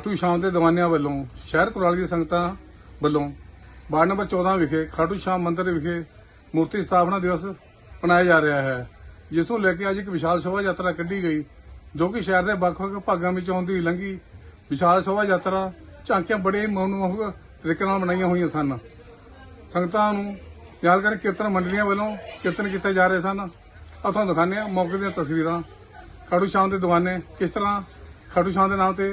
ਖਾਟੂ ਸ਼ਾਮ ਦੇ ਦੀਵਾਨਿਆਂ ਵੱਲੋਂ, ਸ਼ਹਿਰ ਕੁਰਾਲੀ ਦੀ ਸੰਗਤਾਂ ਵੱਲੋਂ, ਵਾਰਡ ਨੰਬਰ 14 ਵਿਖੇ, ਖਾਟੂ ਸ਼ਾਮ ਮੰਦਿਰ ਵਿਖੇ ਮੂਰਤੀ ਸਥਾਪਨਾ ਦਿਵਸ ਮਨਾਇਆ ਜਾ ਰਿਹਾ ਹੈ, ਜਿਸ ਨੂੰ ਲੈ ਕੇ ਅੱਜ ਇੱਕ ਵਿਸ਼ਾਲ ਸ਼ੋਭਾ ਯਾਤਰਾ ਕੱਢੀ ਗਈ, ਜੋ ਕਿ ਸ਼ਹਿਰ ਦੇ ਵੱਖ-ਵੱਖ ਭਾਗਾਂ ਵਿੱਚੋਂ ਆਉਂਦੀ ਲੰਘੀ ਵਿਸ਼ਾਲ ਸ਼ੋਭਾ ਯਾਤਰਾ ਝਾਂਕੀਆਂ ਬੜੇ ਮਨਮੋਹਕ ਤਰੀਕੇ ਨਾਲ ਬਣਾਈਆਂ ਹੋਈਆਂ ਸਨ। ਸੰਗਤਾਂ ਨੂੰ ਯਾਦ ਕਰ ਕੀਰਤਨ ਮੰਡਲੀਆਂ ਵੱਲੋਂ ਕੀਰਤਨ ਕੀਤੇ ਜਾ ਰਹੇ ਸਨ। ਆ ਤੁਹਾਨੂੰ ਦਿਖਾਉਂਦੇ ਹਾਂ ਮੌਕੇ ਦੀਆਂ ਤਸਵੀਰਾਂ। ਖਾਟੂ ਸ਼ਾਮ ਦੇ ਦੀਵਾਨੇ ਕਿਸ ਤਰ੍ਹਾਂ ਖਾਟੂ ਸ਼ਾਮ ਦੇ ਨਾਮ ਤੇ